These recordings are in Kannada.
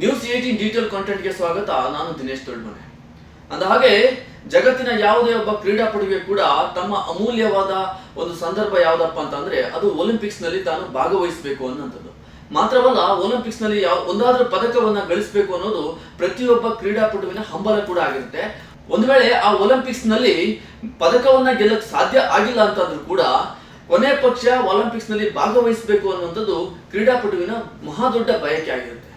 ನ್ಯೂಸ್ ಏಟೀನ್ ಡಿಜಿಟಲ್ ಕಾಂಟೆಂಟ್ಗೆ ಸ್ವಾಗತ. ನಾನು ದಿನೇಶ್ ದೊಡ್ಮನೆ ಅಂದ ಹಾಗೆ, ಜಗತ್ತಿನ ಯಾವುದೇ ಒಬ್ಬ ಕ್ರೀಡಾಪಟುಗೆ ಕೂಡ ತಮ್ಮ ಅಮೂಲ್ಯವಾದ ಒಂದು ಸಂದರ್ಭ ಯಾವ್ದಪ್ಪ ಅಂತಂದ್ರೆ, ಅದು ಒಲಿಂಪಿಕ್ಸ್ನಲ್ಲಿ ತಾನು ಭಾಗವಹಿಸಬೇಕು ಅನ್ನೋಂಥದ್ದು ಮಾತ್ರವಲ್ಲ ಒಲಿಂಪಿಕ್ಸ್ನಲ್ಲಿ ಯಾವ, ಒಂದಾದ್ರೂ ಪದಕವನ್ನ ಗಳಿಸಬೇಕು ಅನ್ನೋದು ಪ್ರತಿಯೊಬ್ಬ ಕ್ರೀಡಾಪಟುವಿನ ಹಂಬಲ ಕೂಡ ಆಗಿರುತ್ತೆ. ಒಂದು ವೇಳೆ ಆ ಒಲಿಂಪಿಕ್ಸ್ನಲ್ಲಿ ಪದಕವನ್ನ ಗೆಲ್ಲಕ್ ಸಾಧ್ಯ ಆಗಿಲ್ಲ ಅಂತಂದ್ರೂ ಕೂಡ, ಕೊನೆ ಪಕ್ಷ ಒಲಿಂಪಿಕ್ಸ್ನಲ್ಲಿ ಭಾಗವಹಿಸಬೇಕು ಅನ್ನುವಂಥದ್ದು ಕ್ರೀಡಾಪಟುವಿನ ಮಹಾದೊಡ್ಡ ಬಯಕೆ ಆಗಿರುತ್ತೆ.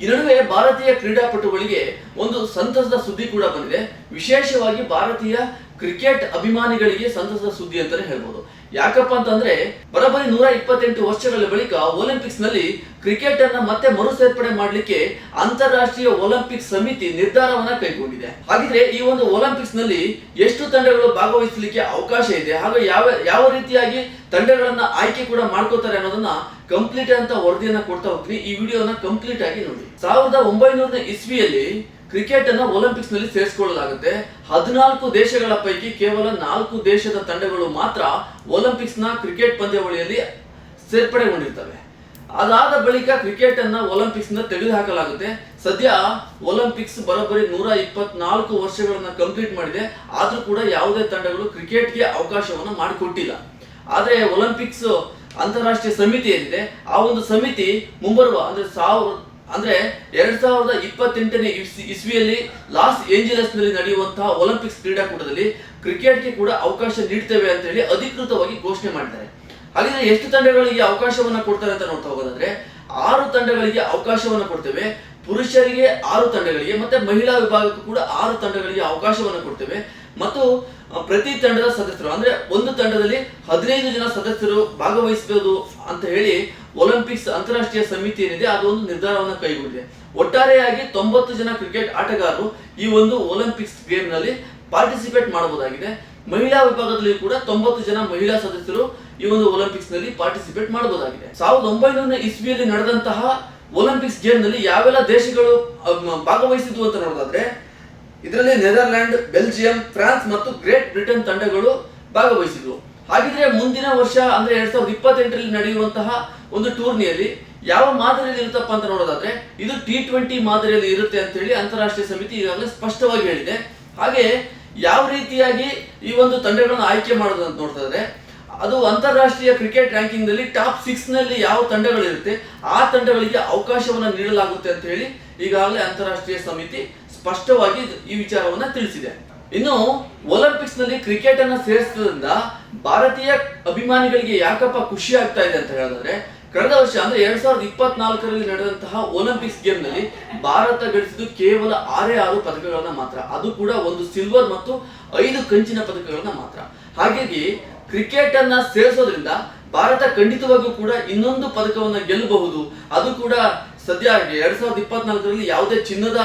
ಈ ನಡುವೆ ಭಾರತೀಯ ಕ್ರೀಡಾಪಟುಗಳಿಗೆ ಒಂದು ಸಂತಸದ ಸುದ್ದಿ ಕೂಡ ಬಂದಿದೆ. ವಿಶೇಷವಾಗಿ ಭಾರತೀಯ ಕ್ರಿಕೆಟ್ ಅಭಿಮಾನಿಗಳಿಗೆ ಸಂತಸದ ಸುದ್ದಿ ಅಂತಾನೆ ಹೇಳ್ಬೋದು. ಯಾಕಪ್ಪ ಅಂತಂದ್ರೆ ಬರಬರಿ ನೂರ ಇಪ್ಪತ್ತೆಂಟು ವರ್ಷಗಳ ಬಳಿಕ ಒಲಿಂಪಿಕ್ಸ್ನಲ್ಲಿ ಕ್ರಿಕೆಟ್ ಅನ್ನ ಮತ್ತೆ ಮರು ಸೇರ್ಪಡೆ ಮಾಡಲಿಕ್ಕೆ ಅಂತಾರಾಷ್ಟ್ರೀಯ ಒಲಿಂಪಿಕ್ ಸಮಿತಿ ನಿರ್ಧಾರವನ್ನ ಕೈಗೊಂಡಿದೆ. ಹಾಗಿದ್ರೆ ಈ ಒಂದು ಒಲಿಂಪಿಕ್ಸ್ನಲ್ಲಿ ಎಷ್ಟು ತಂಡಗಳು ಭಾಗವಹಿಸಲಿಕ್ಕೆ ಅವಕಾಶ ಇದೆ, ಹಾಗೂ ಯಾವ ಯಾವ ರೀತಿಯಾಗಿ ತಂಡಗಳನ್ನ ಆಯ್ಕೆ ಕೂಡ ಮಾಡ್ಕೋತಾರೆ ಅನ್ನೋದನ್ನ ಕಂಪ್ಲೀಟ್ ಅಂತ ವರದಿಯನ್ನ ಕೊಡ್ತಾ ಹೋಗ್ತೀನಿ. ಈ ವಿಡಿಯೋನ ಕಂಪ್ಲೀಟ್ ಆಗಿ ನೋಡಿ. ಸಾವಿರದ ಒಂಬೈನೂರ ಇಸ್ವಿಯಲ್ಲಿ ಕ್ರಿಕೆಟ್ ಅನ್ನು ಒಲಿಂಪಿಕ್ಸ್ನಲ್ಲಿ ಸೇರಿಸಿಕೊಳ್ಳಲಾಗುತ್ತೆ. ಹದಿನಾಲ್ಕು ದೇಶಗಳ ಪೈಕಿ ಕೇವಲ ನಾಲ್ಕು ದೇಶದ ತಂಡಗಳು ಮಾತ್ರ ಒಲಿಂಪಿಕ್ಸ್ನ ಕ್ರಿಕೆಟ್ ಪಂದ್ಯಾವಳಿಯಲ್ಲಿ ಸೇರ್ಪಡೆಗೊಂಡಿರ್ತವೆ. ಅದಾದ ಬಳಿಕ ಕ್ರಿಕೆಟ್ ಅನ್ನ ಒಲಿಂಪಿಕ್ಸ್ನ ತೆಗೆದುಹಾಕಲಾಗುತ್ತೆ. ಸದ್ಯ ಒಲಿಂಪಿಕ್ಸ್ ಬರೋಬ್ಬರಿ ನೂರ ಇಪ್ಪತ್ನಾಲ್ಕು ವರ್ಷಗಳನ್ನ ಕಂಪ್ಲೀಟ್ ಮಾಡಿದೆ. ಆದ್ರೂ ಕೂಡ ಯಾವುದೇ ತಂಡಗಳು ಕ್ರಿಕೆಟ್ಗೆ ಅವಕಾಶವನ್ನು ಮಾಡಿಕೊಟ್ಟಿಲ್ಲ. ಆದರೆ ಒಲಿಂಪಿಕ್ಸ್ ಅಂತಾರಾಷ್ಟ್ರೀಯ ಸಮಿತಿ ಏನಿದೆ ಆ ಒಂದು ಸಮಿತಿ ಮುಂಬರುವ ಅಂದ್ರೆ ಸಾವಿರ ಅಂದ್ರೆ ಎರಡ್ ಸಾವಿರದ ಇಪ್ಪತ್ತೆಂಟನೇ ಇಸ್ವಿ- ಇಸ್ವಿಯಲ್ಲಿ ಲಾಸ್ ಏಂಜಲಸ್ನಲ್ಲಿ ನಡೆಯುವಂತಹ ಒಲಿಂಪಿಕ್ಸ್ ಕ್ರೀಡಾಕೂಟದಲ್ಲಿ ಕ್ರಿಕೆಟ್ಗೆ ಕೂಡ ಅವಕಾಶ ನೀಡ್ತೇವೆ ಅಂತ ಹೇಳಿ ಅಧಿಕೃತವಾಗಿ ಘೋಷಣೆ ಮಾಡಿದ್ದಾರೆ. ಹಾಗಿದ್ರೆ ಎಷ್ಟು ತಂಡಗಳಿಗೆ ಅವಕಾಶವನ್ನ ಕೊಡ್ತಾರೆ ಅಂತ ನೋಡ್ತಾ ಹೋಗೋದಾದ್ರೆ, ಆರು ತಂಡಗಳಿಗೆ ಅವಕಾಶವನ್ನ ಕೊಡ್ತೇವೆ, ಪುರುಷರಿಗೆ ಆರು ತಂಡಗಳಿಗೆ ಮತ್ತೆ ಮಹಿಳಾ ವಿಭಾಗಕ್ಕೂ ಕೂಡ ಆರು ತಂಡಗಳಿಗೆ ಅವಕಾಶವನ್ನ ಕೊಡ್ತೇವೆ. ಮತ್ತು ಪ್ರತಿ ತಂಡದ ಸದಸ್ಯರು, ಅಂದ್ರೆ ಒಂದು ತಂಡದಲ್ಲಿ ಹದಿನೈದು ಜನ ಸದಸ್ಯರು ಭಾಗವಹಿಸಬಹುದು ಅಂತ ಹೇಳಿ ಒಲಿಂಪಿಕ್ಸ್ ಅಂತಾರಾಷ್ಟ್ರೀಯ ಸಮಿತಿ ಏನಿದೆ ಅದು ಒಂದು ನಿರ್ಧಾರವನ್ನು ಕೈಗೊಂಡಿದೆ. ಒಟ್ಟಾರೆಯಾಗಿ ತೊಂಬತ್ತು ಜನ ಕ್ರಿಕೆಟ್ ಆಟಗಾರರು ಈ ಒಂದು ಒಲಿಂಪಿಕ್ಸ್ ಗೇಮ್ನಲ್ಲಿ ಪಾರ್ಟಿಸಿಪೇಟ್ ಮಾಡಬಹುದಾಗಿದೆ. ಮಹಿಳಾ ವಿಭಾಗದಲ್ಲಿ ಕೂಡ ತೊಂಬತ್ತು ಜನ ಮಹಿಳಾ ಸದಸ್ಯರು ಈ ಒಂದು ಒಲಿಂಪಿಕ್ಸ್ನಲ್ಲಿ ಪಾರ್ಟಿಸಿಪೇಟ್ ಮಾಡಬಹುದಾಗಿದೆ. ಸಾವಿರದ ಒಂಬೈನೂರ ಇಸ್ವಿಯಲ್ಲಿ ನಡೆದಂತಹ ಒಲಿಂಪಿಕ್ಸ್ ಗೇಮ್ನಲ್ಲಿ ಯಾವೆಲ್ಲ ದೇಶಗಳು ಭಾಗವಹಿಸಿದ್ವು ಅಂತ ನೋಡೋದಾದ್ರೆ ಇದರಲ್ಲಿ ನೆದರ್ಲ್ಯಾಂಡ್ ಬೆಲ್ಜಿಯಂ, ಫ್ರಾನ್ಸ್ ಮತ್ತು ಗ್ರೇಟ್ ಬ್ರಿಟನ್ ತಂಡಗಳು ಭಾಗವಹಿಸಿದ್ವು. ಹಾಗಿದ್ರೆ ಮುಂದಿನ ವರ್ಷ ಅಂದ್ರೆ ಎರಡ್ ಸಾವಿರದ ಇಪ್ಪತ್ತೆಂಟರಲ್ಲಿ ನಡೆಯುವಂತಹ ಒಂದು ಟೂರ್ನಿಯಲ್ಲಿ ಯಾವ ಮಾದರಿಯಲ್ಲಿ ಇರುತ್ತಪ್ಪ ಅಂತ ನೋಡೋದಾದ್ರೆ, ಇದು ಟಿ ಟ್ವೆಂಟಿ ಮಾದರಿಯಲ್ಲಿ ಇರುತ್ತೆ ಅಂತ ಹೇಳಿ ಅಂತಾರಾಷ್ಟ್ರೀಯ ಸಮಿತಿ ಈಗಾಗಲೇ ಸ್ಪಷ್ಟವಾಗಿ ಹೇಳಿದೆ. ಹಾಗೆ ಯಾವ ರೀತಿಯಾಗಿ ಈ ಒಂದು ತಂಡಗಳನ್ನು ಆಯ್ಕೆ ಮಾಡೋದು ಅಂತ ನೋಡ್ತಾ ಅದು ಅಂತಾರಾಷ್ಟ್ರೀಯ ಕ್ರಿಕೆಟ್ ರ್ಯಾಂಕಿಂಗ್ನಲ್ಲಿ ಟಾಪ್ ಸಿಕ್ಸ್ನಲ್ಲಿ ಯಾವ ತಂಡಗಳಿರುತ್ತೆ, ಆ ತಂಡಗಳಿಗೆ ಅವಕಾಶವನ್ನ ನೀಡಲಾಗುತ್ತೆ ಅಂತ ಹೇಳಿ ಈಗಾಗಲೇ ಅಂತಾರಾಷ್ಟ್ರೀಯ ಸಮಿತಿ ಸ್ಪಷ್ಟವಾಗಿ ಈ ವಿಚಾರವನ್ನ ತಿಳಿಸಿದೆ. ಇನ್ನು ಒಲಿಂಪಿಕ್ಸ್ನಲ್ಲಿ ಕ್ರಿಕೆಟ್ ಅನ್ನ ಸೇರಿಸೋದ್ರಿಂದ ಭಾರತೀಯ ಅಭಿಮಾನಿಗಳಿಗೆ ಯಾಕಪ್ಪ ಖುಷಿ ಆಗ್ತಾ ಇದೆ ಅಂತ ಹೇಳಿದ್ರೆ ಕಳೆದ ವರ್ಷ ಅಂದ್ರೆ ಎರಡ್ ಸಾವಿರದ ಇಪ್ಪತ್ನಾಲ್ಕರಲ್ಲಿ ನಡೆದಂತಹ ಒಲಿಂಪಿಕ್ಸ್ ಗೇಮ್ನಲ್ಲಿ ಭಾರತ ಗಳಿಸಿದ್ದು ಕೇವಲ ಆರೇ ಆರು ಪದಕಗಳನ್ನ ಮಾತ್ರ. ಅದು ಕೂಡ ಒಂದು ಸಿಲ್ವರ್ ಮತ್ತು ಐದು ಕಂಚಿನ ಪದಕಗಳನ್ನ ಮಾತ್ರ. ಹಾಗಾಗಿ ಕ್ರಿಕೆಟ್ ಅನ್ನ ಸೇರಿಸೋದ್ರಿಂದ ಭಾರತ ಖಂಡಿತವಾಗಿಯೂ ಕೂಡ ಇನ್ನೊಂದು ಪದಕವನ್ನ ಗೆಲ್ಲಬಹುದು. ಅದು ಕೂಡ ಸದ್ಯ ಎರಡ್ ಸಾವಿರದ ಇಪ್ಪತ್ನಾಲ್ಕರಲ್ಲಿ ಯಾವುದೇ ಚಿನ್ನದ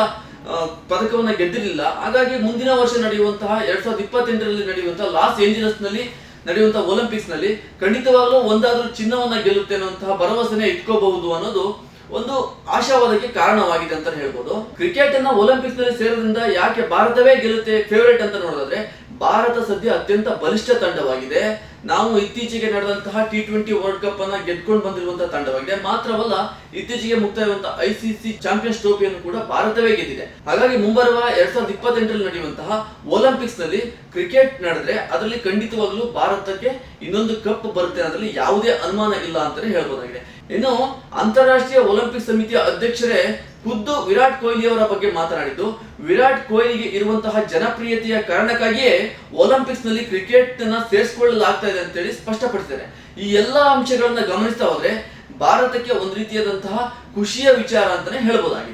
ಪದಕವನ್ನ ಗೆದ್ದಿರಲಿಲ್ಲ. ಹಾಗಾಗಿ ಮುಂದಿನ ವರ್ಷ ನಡೆಯುವಂತಹ ಎರಡ್ ಸಾವಿರದ ಇಪ್ಪತ್ತೆಂಟರಲ್ಲಿ ನಡೆಯುವಂತಹ ಲಾಸ್ ಏಂಜಲಸ್ನಲ್ಲಿ ನಡೆಯುವಂತಹ ಒಲಿಂಪಿಕ್ಸ್ನಲ್ಲಿ ಖಂಡಿತವಾಗ್ಲೂ ಒಂದಾದ್ರೂ ಚಿನ್ನವನ್ನ ಗೆಲ್ಲುತ್ತೆ ಅನ್ನುವಂತಹ ಭರವಸೆನೆ ಇಟ್ಕೋಬಹುದು ಅನ್ನೋದು ಒಂದು ಆಶಾವಾದಕ್ಕೆ ಕಾರಣವಾಗಿದೆ ಅಂತ ಹೇಳ್ಬೋದು. ಕ್ರಿಕೆಟ್ ಅನ್ನ ಒಲಿಂಪಿಕ್ಸ್ನಲ್ಲಿ ಸೇರೋದ್ರಿಂದ ಯಾಕೆ ಭಾರತವೇ ಗೆಲ್ಲುತ್ತೆ ಫೇವರೇಟ್ ಅಂತ ನೋಡೋದಾದ್ರೆ, ಭಾರತ ಸದ್ಯ ಅತ್ಯಂತ ಬಲಿಷ್ಠ ತಂಡವಾಗಿದೆ. ನಾವು ಇತ್ತೀಚೆಗೆ ನಡೆದಂತಹ ಟಿ ಟ್ವೆಂಟಿ ವರ್ಲ್ಡ್ ಕಪ್ ಅನ್ನ ಗೆದ್ಕೊಂಡು ಬಂದಿರುವಂತಹ ತಂಡವಾಗಿದೆ. ಮಾತ್ರವಲ್ಲ, ಇತ್ತೀಚೆಗೆ ಮುಕ್ತಾಯವಂತಹ ಐಸಿಸಿ ಚಾಂಪಿಯನ್ಸ್ ಟ್ರೋಫಿಯನ್ನು ಕೂಡ ಭಾರತವೇ ಗೆದ್ದಿದೆ. ಹಾಗಾಗಿ ಮುಂಬರುವ ಎರಡ್ ಸಾವಿರದ ಇಪ್ಪತ್ತೆಂಟರಲ್ಲಿ ನಡೆಯುವಂತಹ ಒಲಿಂಪಿಕ್ಸ್ನಲ್ಲಿ ಕ್ರಿಕೆಟ್ ನಡೆದ್ರೆ ಅದರಲ್ಲಿ ಖಂಡಿತವಾಗ್ಲೂ ಭಾರತಕ್ಕೆ ಇನ್ನೊಂದು ಕಪ್ ಬರುತ್ತೆ ಅದರಲ್ಲಿ ಯಾವುದೇ ಅನುಮಾನ ಇಲ್ಲ ಅಂತಾನೆ ಹೇಳ್ಬೋದಾಗಿದೆ. ಇನ್ನು ಅಂತಾರಾಷ್ಟ್ರೀಯ ಒಲಿಂಪಿಕ್ ಸಮಿತಿಯ ಅಧ್ಯಕ್ಷರೇ ಖುದ್ದು ವಿರಾಟ್ ಕೊಹ್ಲಿ ಅವರ ಬಗ್ಗೆ ಮಾತನಾಡಿದ್ದು, ವಿರಾಟ್ ಕೊಹ್ಲಿಗೆ ಇರುವಂತಹ ಜನಪ್ರಿಯತೆಯ ಕಾರಣಕ್ಕಾಗಿಯೇ ಒಲಿಂಪಿಕ್ಸ್ನಲ್ಲಿ ಕ್ರಿಕೆಟ್ ಸೇರಿಸಿಕೊಳ್ಳಲಾಗ್ತಾ ಇದೆ ಅಂತೇಳಿ ಸ್ಪಷ್ಟಪಡಿಸಿದ್ದಾರೆ. ಈ ಎಲ್ಲಾ ಅಂಶಗಳನ್ನ ಗಮನಿಸ್ತಾ ಹೋದ್ರೆ ಭಾರತಕ್ಕೆ ಒಂದು ರೀತಿಯಾದಂತಹ ಖುಷಿಯ ವಿಚಾರ ಅಂತಾನೆ ಹೇಳ್ಬೋದಾಗಿದೆ.